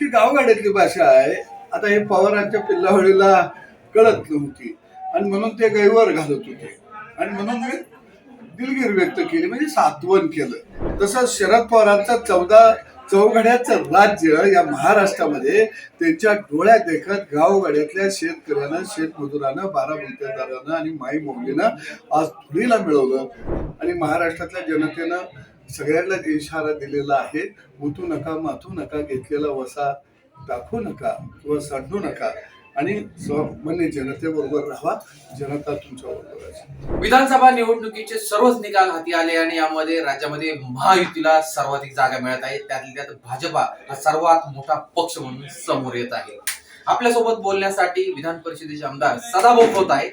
ही गावगाड्यातली भाषा आहे. आता हे पवारांच्या पिल्लावळीला कळत नव्हती. आणि म्हणून ते गैवर घालत होते. आणि म्हणून मी दिलगिरी व्यक्त केली म्हणजे सात्वन केलं. तसंच शरद पवारांचा चौदा चौघड्याचं राज्य या महाराष्ट्रामध्ये त्यांच्या डोळ्यात देखत गावगाड्यातल्या शेतकऱ्यानं शेतमजुरानं बारा गुंतेदारानं आणि माई मौलीनं आज धुळीला मिळवलं. आणि महाराष्ट्रातल्या जनतेनं सगळ्यांना इशारा दिलेला आहे. मुतू नका माथू नका घेतलेला वसा दाखवू नका किंवा सांडू नका. आणि सामान्य जनतेबरोबर राहा. जनता तुमच्या बरोबर विधानसभा निवडणुकीचे सर्वच निकाल हाती आले आणि यामध्ये राज्यामध्ये महायुतीला सर्वाधिक जागा मिळत आहेत त्यातल्या त्यात भाजपा हा सर्वात मोठा पक्ष म्हणून समोर येत आहे. आपल्यासोबत बोलण्यासाठी विधान परिषदेचे आमदार सदाभाऊ होत आहे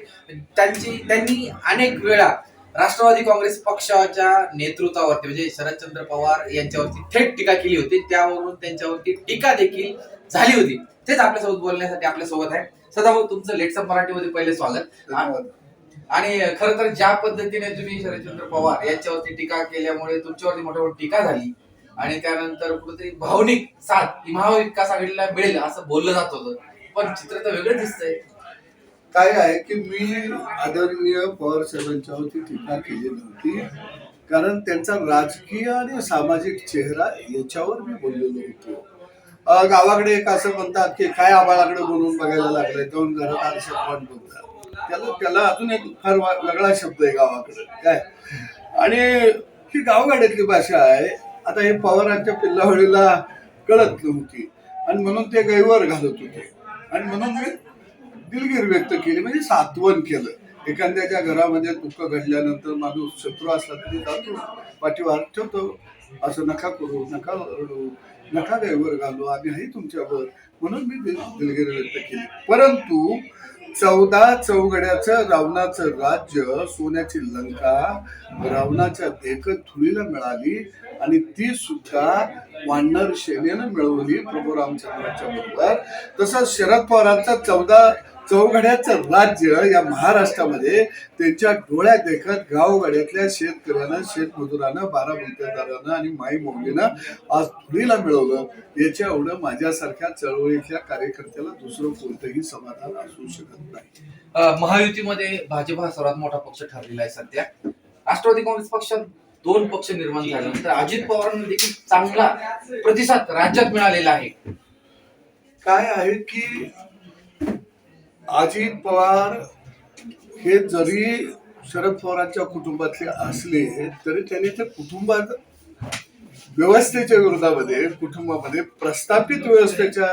त्यांची त्यांनी अनेक वेळा राष्ट्रवादी काँग्रेस पक्षाच्या नेतृत्वावरती म्हणजे शरदचंद्र पवार यांच्यावरती थेट टीका केली होती. त्यावरून त्यांच्यावरती टीका देखील झाली होती. तेच आपल्यासोबत बोलण्यासाठी आपल्यासोबत आहे. सदाभाऊ तुमचं लेट्सअप मराठीमध्ये पहिले स्वागत. आणि खर तर ज्या पद्धतीने तुम्ही शरदचंद्र पवार यांच्यावरती टीका केल्यामुळे तुमच्यावरती मोठ्या मोठी टीका झाली आणि त्यानंतर कुठेतरी भावनिक साथ ही महाविकास आघाडीला मिळेल असं बोललं जात होतं. पण चित्र तर वेगळं दिसतंय. काय आहे की मी आदरणीय पवार साहेबांच्यावरती टीका केली नव्हती. कारण त्यांचा राजकीय आणि सामाजिक चेहरा याच्यावर मी बोललेलो होतो. गावाकडे एक असं म्हणतात की काय आबाळाकडे बोलून बघायला लागलंय? दोन घरात आरशात पण बोलतात. त्याला त्याला अजून एक फार वेगळा शब्द आहे गावाकडे. काय? आणि ही गावगाड्यातली भाषा आहे. आता हे पवारांच्या पिल्लावळीला कळत नव्हती. आणि म्हणून ते गैवर घालत होते. आणि म्हणून मी दिलगिरी व्यक्त केली म्हणजे सात्वन केलं. एखाद्याच्या घरामध्ये दुःख घडल्यानंतर माझं शत्रू असला तरी जातो पाठीवर ठेवतो. असं नका करू नका रडू नका गैवर घालू आम्ही आहे तुमच्यावर. म्हणून मी दिलगिरी व्यक्त केली. परंतु चौदा चौघड्याचं रावणाचं राज्य सोन्याची लंका रावणाच्या देखत धुळीला मिळाली आणि ती सुद्धा वानर सेनेनं मिळवली प्रभू रामचंद्राच्या बरोबर. तसंच शरद पवारांचा चौदा चौघड्याचं राज्य या महाराष्ट्रामध्ये त्यांच्या डोळ्यात देखत गावगाड्यातल्या शेतकऱ्यानं शेतमजुरानं बारा गुंतेदारानं आणि माई मौलीनं आज धुळीला मिळवलं. याच्या एवढं माझ्यासारख्या चळवळीतल्या कार्यकर्त्याला दुसरं कोणतंही समाधान असू शकत नाही. महायुतीमध्ये भाजप हा सर्वात मोठा पक्ष ठरलेला आहे सध्या. राष्ट्रवादी काँग्रेस पक्षात दोन पक्ष निर्माण झाल्यानंतर अजित पवारांना देखील चांगला प्रतिसाद राज्यात मिळालेला आहे. काय आहे की अजित पवार हे जरी शरद पवारांच्या कुटुंबातले असले तरी त्यांनी ते कुटुंबात व्यवस्थेच्या विरोधामध्ये कुटुंबामध्ये प्रस्थापित व्यवस्थेच्या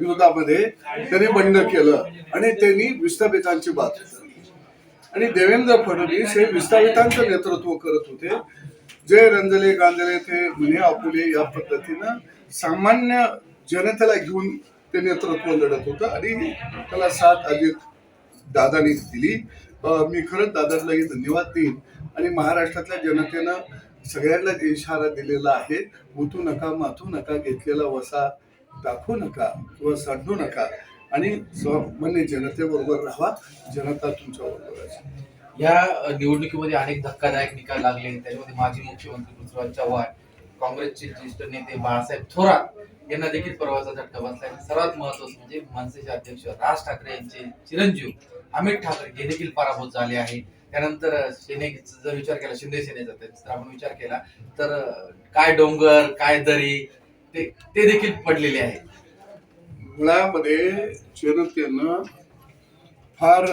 विरोधामध्ये त्यांनी बंड केलं आणि त्यांनी विस्थापितांची बात आणि देवेंद्र फडणवीस हे विस्थापितांचं नेतृत्व करत होते. जे रंजले गांजले ते गुन्हे आपुले या पद्धतीनं सामान्य जनतेला घेऊन ते नेतृत्व लढत होतं आणि त्याला साथ अजित दादानी दिली. मी खरंच दादांनाही धन्यवाद देईन. आणि महाराष्ट्रातल्या जनतेनं सगळ्यांना इशारा दिलेला आहे उतू नका माथू नका घेतलेला वसा दाखवू नका किंवा सांडू नका. आणि सामान्य जनतेबरोबर राहा जनता तुमच्या बरोबर असेल या निवडणुकीमध्ये अनेक धक्कादायक निकाल लागले. त्याच्यामध्ये माजी मुख्यमंत्री पृथ्वीराज चव्हाण काँग्रेसचे ज्येष्ठ नेते बाळासाहेब थोरात यांना देखील प्रवासा झटका बसला आणि सर्वात महत्वाचं म्हणजे मनसेचे अध्यक्ष राज ठाकरे यांचे चिरंजीव अमित ठाकरे हे देखील पराभूत झाले आहे त्यानंतर सेनेचा जर विचार केला शिंदे सेनेचा तर आपण विचार केला तर काय डोंगर काय दरी ते ते देखील पडलेले आहे मुळामध्ये जनतेनं फार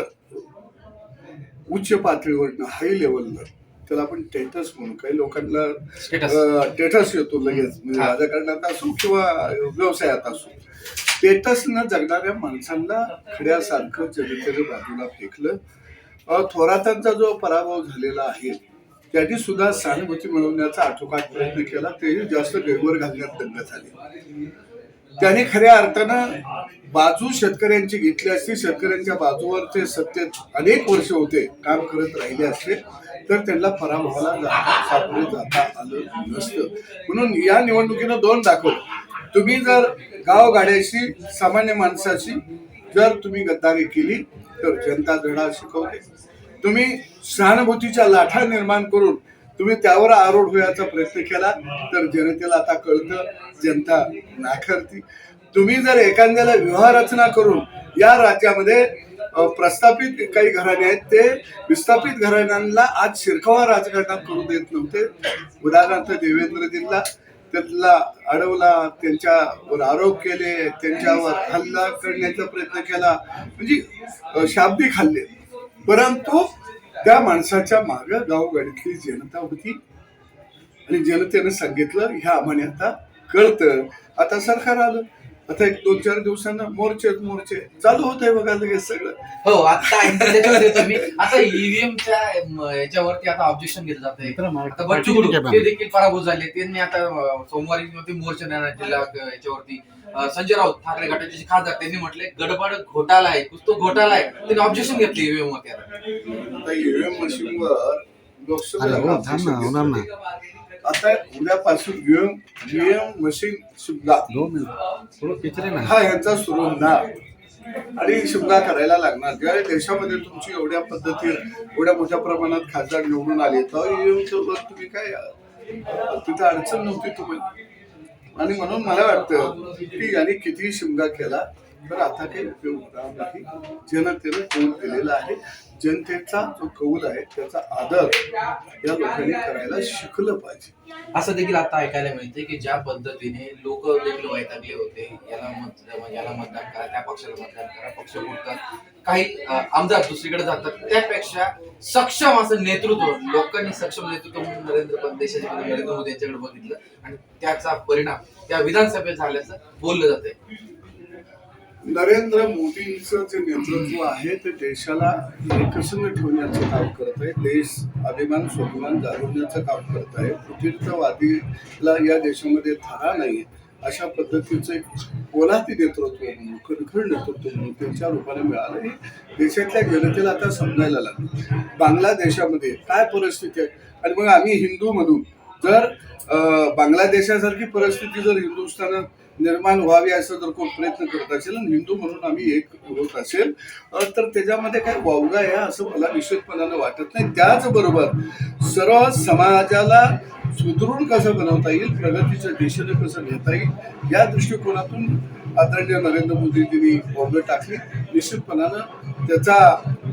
उच्च पातळीवरनं हाय लेवलनं त्याला आपण टेटस म्हणू. काही लोकांना टेटस येतो लगेच. म्हणजे. राजकारणात असो किंवा व्यवसायात असो. टेटसनं जगणाऱ्या माणसांना खड्यासारखं जनतेने बाजूला फेकलं. थोरातांचा जो पराभव झालेला आहे त्यांनी सुद्धा सहानुभूती मिळवण्याचा आटोकाट प्रयत्न केला. तेही जास्त गैरवर घालण्यात दंग झाले. त्यांनी खऱ्या अर्थानं बाजू शेतकऱ्यांची घेतली असती शेतकऱ्यांच्या बाजूवर ते सत्तेत अनेक वर्ष होते काम करत राहिले असते तर त्यांना पराभवाला जाता सामोरे जाता आलं नसतं. म्हणून या निवडणुकीनं दोन दाखवलं. तुम्ही जर गावगाड्याशी सामान्य माणसाशी जर तुम्ही गद्दारी केली तर जनता धडा शिकवते. तुम्ही सहानुभूतीच्या लाठा निर्माण करून तुम्ही त्यावर आरोढ होण्याचा प्रयत्न केला तर जनतेला आता कळतं जनता नाकारती तुम्ही जर एखाद्याला विवाह रचना करून या राज्यामध्ये प्रस्थापित काही घराणे आहेत ते विस्थापित घराण्यांना आज शिरकावा राजकारणात करू देत नव्हते. उदाहरणार्थ देवेंद्रजींना त्यातला अडवला त्यांच्यावर आरोप केले त्यांच्यावर हल्ला करण्याचा प्रयत्न केला म्हणजे शाब्दी शाब्दिक हल्ले. परंतु त्या माणसाच्या माग गावगाडीतली जनता होती. आणि जनतेनं सांगितलं ह्या आम्हाला आता कळतं. आता सरकार आलं. आता एक दोन चार दिवसांना मोर्चे मोर्चे. चालू होत आहे बघा लगेच सगळं. हो आता मी. आता ईव्हीएमच्या याच्यावरती आता ऑब्जेक्शन घेतलं जात आहे आता ते देखील पराभूत झाले. त्यांनी आता अं, सोमवारी ते मोर्चा जिल्हा याच्यावरती. संजय राऊत ठाकरे गटाचे जे खासदार त्यांनी म्हटले गडबड घोटाळा आहे तो घोटाळा आहे. त्यांनी ऑब्जेक्शन घेतले ईव्हीएम वरती आता. आता ईव्हीएम मशीनवर ना, होणार ना. आता उद्यापासून ईव्हीएम ईव्हीएम मशीन सुद्धा. हा यांचा सुरू होणार. आणि शुभगा करायला लागणार. ज्या देशामध्ये तुमची एवढ्या पद्धती एवढ्या मोठ्या प्रमाणात खासदार निवडून आले तर EVM सोबत तुम्ही काय तिथं अडचण नव्हती तुम्ही आणि म्हणून मला वाटतं की यांनी कितीही शिमगा केला तर आता काही उपयोग होणार नाही. जनतेनं कौल दिलेला आहे. जनतेचा जो कौल आहे त्याचा आदर या लोकांनी करायला शिकलं पाहिजे. असं देखील आता ऐकायला मिळते की ज्या पद्धतीने लोक देखील वैतागले होते याला मत याला मतदान करा त्या पक्षाला मतदान करा पक्ष बोलतात काही आमदार दुसरीकडे जातात त्यापेक्षा सक्षम असं नेतृत्व लोकांनी सक्षम नेतृत्व म्हणून नरेंद्र मोदी देशाचे नरेंद्र मोदी यांच्याकडे बघितलं. आणि त्याचा परिणाम त्या विधानसभेत झाल्याचं बोललं जातंय. नरेंद्र मोदींचं जे नेतृत्व आहे ते देशाला एकसंग ठेवण्याचं काम करत आहे. देश अभिमान स्वाभिमान जागवण्याचं काम करत आहे. फुटीरतावादीला या देशामध्ये थारा नाही. अशा पद्धतीचं एक पोलादी नेतृत्व म्हणून खडखड नेतृत्व म्हणून त्यांच्या रूपाने मिळालं. हे देशातल्या जनतेला आता समजायला लागलं. बांगलादेशामध्ये काय परिस्थिती आहे? आणि मग आम्ही हिंदू म्हणून जर बांगलादेशासारखी परिस्थिती जर हिंदुस्थानात निर्माण व्हावी असं जर कोण प्रयत्न करत असेल. आणि हिंदू म्हणून आम्ही एक होत असेल. तर त्याच्यामध्ये काय वावगा आहे असं मला निश्चितपणानं वाटत नाही. त्याचबरोबर सर्व समाजाला सुदृढ कसं बनवता येईल प्रगतीच्या दिशेने कसं नेता येईल या दृष्टिकोनातून आदरणीय नरेंद्र मोदीजींनी बॉम्बे टाकली. निश्चितपणानं त्याचा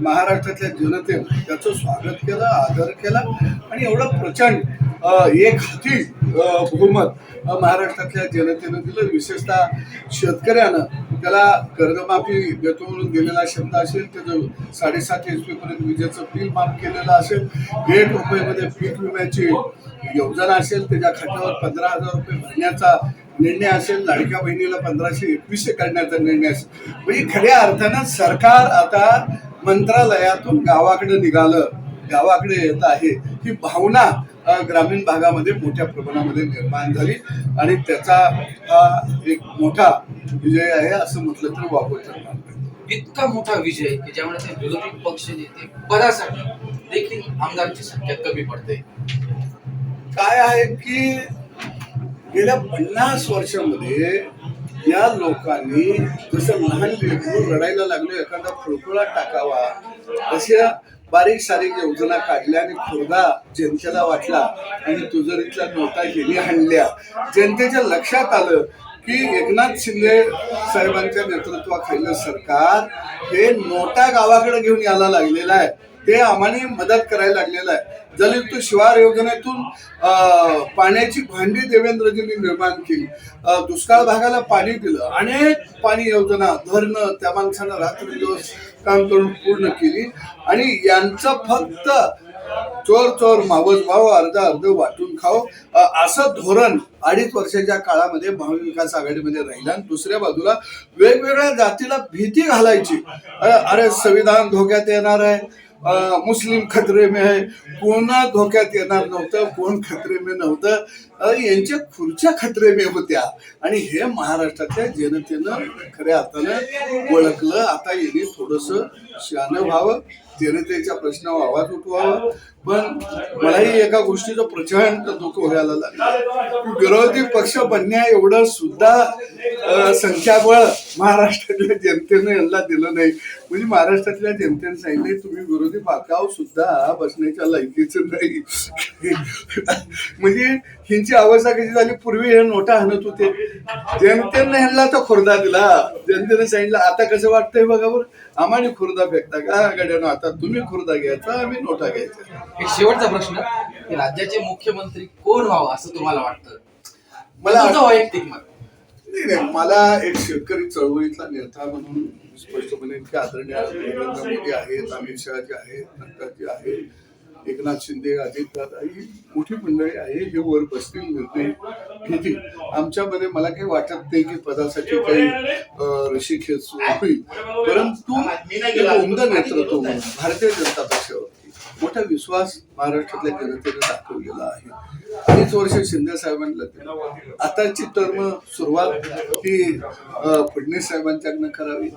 महाराष्ट्रातल्या जनतेनं त्याचं स्वागत केलं आदर केला. आणि एवढं प्रचंड एक हाती बहुमत. महाराष्ट्रातल्या जनतेनं दिलं. विशेषतः शेतकऱ्यानं. त्याला कर्जमाफी देतो म्हणून दिलेला शब्द असेल त्याचं साडेसात एच पी पर्यंत विजेचं बिल माफ केलेलं असेल एक रुपयामध्ये पीक विम्याची योजना असेल त्याच्या खात्यावर पंधरा हजार रुपये भरण्याचा निर्णय असेल लाडक्या बहिणीला पंधराशे एकवीसशे करण्याचा निर्णय असेल. म्हणजे खऱ्या अर्थानं सरकार आता मंत्रालयातून गावाकडे निघालं. गावाकडे येत आहे. ही भावना ग्रामीण भागामध्ये मोठ्या प्रमाणामध्ये निर्माण झाली आणि त्याचा हा एक मोठा विजय आहे असं म्हटलं तर वापर. इतका मोठा विजय की ज्यामुळे ते विरोधी पक्ष नेते पदासाठी देखील आमदारांची संख्या कमी पडते काय आहे की गेल्या पन्नास वर्षामध्ये या लोकांनी जसं लहान लेकरू रडायला लागलो एखादा फुलफुळा टाकावा अशा बारीक सारीक योजना काढल्या आणि खुर्दा जनतेला वाटला आणि तुजरीतल्या नोटा गेली आणल्या जनतेच्या लक्षात आलं की एकनाथ शिंदे साहेबांच्या नेतृत्वाखालील सरकार हे नोटा गावाकडे घेऊन यायला लागलेलं आहे. ते आम्हाला मदत करायला लागलेलं आहे. जलयुक्त शिवार योजनेतून पाण्याची भांडी देवेंद्रजींनी निर्माण केली. दुष्काळ भागाला पाणी दिलं. अनेक पाणी योजना धरणं त्या माणसानं रात्री दिवस काम करून पूर्ण केली. आणि यांचं फक्त चोर चोर मावस भाव अर्ध अर्ध वाटून खाव असं धोरण अडीच वर्षाच्या काळामध्ये महाविकास आघाडीमध्ये राहिला. आणि दुसऱ्या बाजूला वेगवेगळ्या जातीला भीती घालायची. अरे संविधान धोक्यात येणार आहे. मुस्लिम खतरे में आहे कोणा धोक्यात येणार नव्हतं कोण खत्रे में नव्हतं. यांच्या खुर्च्या खतरेमे होत्या. आणि हे महाराष्ट्रातल्या जनतेनं खऱ्या अर्थानं ओळखलं. आता यांनी थोडस शान व्हावं जनतेच्या प्रश्नावर आवाज उठवावा. पण मलाही एका गोष्टीचं प्रचंड दुःख व्हायला लागलं. विरोधी पक्ष बनण्या एवढं सुद्धा संख्याबळ महाराष्ट्रातल्या जनतेने यांना दिलं नाही. म्हणजे महाराष्ट्रातल्या जनतेने सांगितले तुम्ही विरोधी बाकाव सुद्धा बसण्याच्या लायकीचं नाही. म्हणजे ह्यांची अवस्था कशी झाली? पूर्वी हे नोटा आणत होते. जनतेने ह्यांना तो खुर्दा दिला. जनतेने सांगितलं आता कसं वाटतंय बघा बरं. आम्हाला खुर्दा फेकता का? गड्यानं आता तुम्ही खुर्दा घ्यायचा आम्ही नोटा घ्यायच्या एक शेवटचा प्रश्न की राज्याचे मुख्यमंत्री कोण व्हावं असं तुम्हाला वाटतं? मला- तुमचं वैयक्तिक मत. नाही नाही मला एक शेतकरी चळवळीतला नेता म्हणून स्पष्टपणे की आदरणीय नरेंद्र मोदी आहेत अमित शहाजी आहेत नड्डाजी आहेत एकनाथ शिंदे अजितदादा ही मोठी मंडळी आहे हे वर बसतील निर्णय घेतील. आमच्यामध्ये मला काही वाटत नाही की पदासाठी काही ऋषिकेश होईल. परंतु उमदं नेतृत्व म्हणून भारतीय जनता पक्षावरती मोठा विश्वास महाराष्ट्रातल्या जनतेने दाखवलेला आहे. अडीच वर्ष शिंदे साहेबांना. आताची टर्म सुरुवात ही फडणवीस साहेबांच्याकडनं करावी.